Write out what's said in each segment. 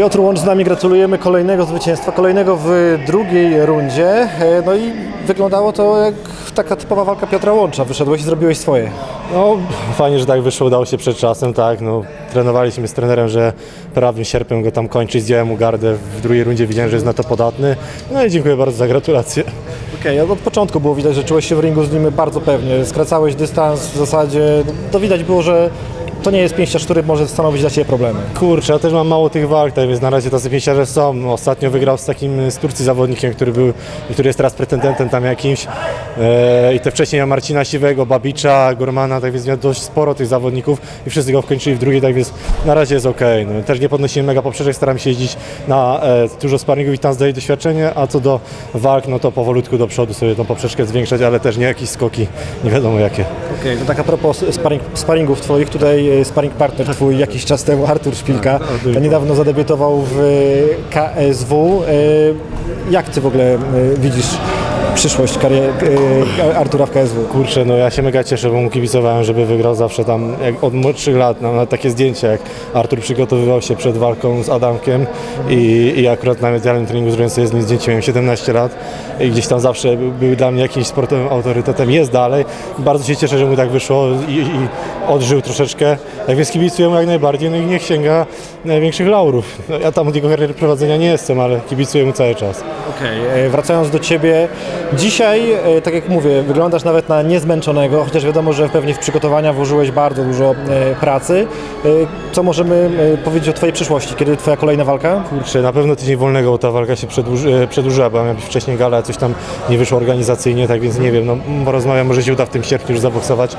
Piotr Łącz z nami, gratulujemy kolejnego zwycięstwa, kolejnego w drugiej rundzie. E, No i wyglądało to jak taka typowa walka Piotra Łącza. Wyszedłeś i zrobiłeś swoje. No, fajnie, że tak wyszło, udało się przed czasem, tak, no, trenowaliśmy z trenerem, że prawym sierpem go tam kończyć, zdjąłem mu gardę, w drugiej rundzie widziałem, że jest na to podatny, no i dziękuję bardzo za gratulacje. Okej, od początku było widać, że czułeś się w ringu z nim bardzo pewnie. Skracałeś dystans w zasadzie. To widać było, że to nie jest pięściarz, który może stanowić dla Ciebie problemy. Kurczę, ja też mam mało tych walk, tak więc na razie tacy pięściarze są. Ostatnio wygrał z takim z Turcji zawodnikiem, który był, który jest teraz pretendentem tam jakimś. E, I te wcześniej miał Marcina Siwego, Babicza, Gormana, tak więc miał dość sporo tych zawodników i wszyscy go wkończyli w drugiej, tak więc na razie jest ok. No, też nie podnosimy mega poprzeczek, staram się jeździć na e, dużo sparingów i tam zdaję doświadczenie, a co do walk, no to powolutku do przodu sobie tą poprzeczkę zwiększać, ale też nie jakieś skoki, nie wiadomo jakie. Okej, to tak a propos sparring, sparingów Twoich, tutaj sparring partner Twój jakiś czas temu, Artur Szpilka, Artur. niedawno zadebiutował w KSW. E, Jak Ty w ogóle e, widzisz przyszłość kariery Artura w KSW? Kurczę, no ja się mega cieszę, bo mu kibicowałem, żeby wygrał zawsze tam od młodszych lat. Mam nawet takie zdjęcia, jak Artur przygotowywał się przed walką z Adamkiem i, i akurat na medialnym treningu zrobiłem sobie z nim zdjęcie, miałem 17 lat i gdzieś tam zawsze był, był dla mnie jakimś sportowym autorytetem, jest dalej. Bardzo się cieszę, że mu tak wyszło i, i odżył troszeczkę. Tak więc kibicuję mu jak najbardziej, no i niech sięga największych laurów. No, ja tam od jego kariery prowadzenia nie jestem, ale kibicuję mu cały czas. Okej, e, wracając do Ciebie, dzisiaj, e, tak jak mówię, wyglądasz nawet na niezmęczonego, chociaż wiadomo, że pewnie w przygotowania włożyłeś bardzo dużo e, pracy. E, Co możemy e, powiedzieć o Twojej przyszłości? Kiedy Twoja kolejna walka? Kurczę, na pewno tydzień wolnego, bo ta walka się przedłuży, e, przedłużyła, bo być wcześniej gala, a coś tam nie wyszło organizacyjnie, tak więc nie wiem, no porozmawiam, może się uda w tym sierpniu już zaboksować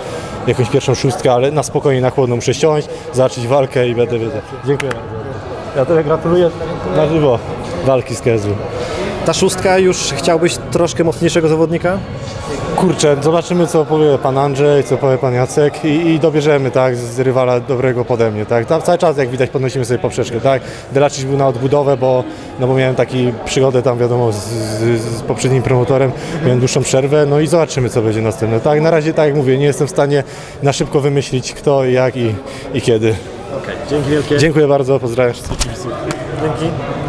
jakąś pierwszą szóstkę, ale na spokojnie, na chłodno muszę ściąć, zobaczyć walkę i będę wiedział. Dziękuję bardzo. Ja tyle gratuluję na żywo walki z KSW. Ta szóstka już chciałbyś troszkę mocniejszego zawodnika? Kurczę, zobaczymy co powie pan Andrzej, co powie pan Jacek i, i dobierzemy tak z rywala dobrego pode mnie, tak. Tam cały czas jak widać podnosimy sobie poprzeczkę, tak. Delaczyć był na odbudowę, bo, no bo miałem taki przygodę tam wiadomo z, z, z poprzednim promotorem, miałem dłuższą przerwę, no i zobaczymy co będzie następne. Tak, na razie tak jak mówię, nie jestem w stanie na szybko wymyślić kto, jak i, i kiedy. Okej, dzięki wielkie. Dziękuję bardzo, pozdrawiam wszystkich. Dzięki.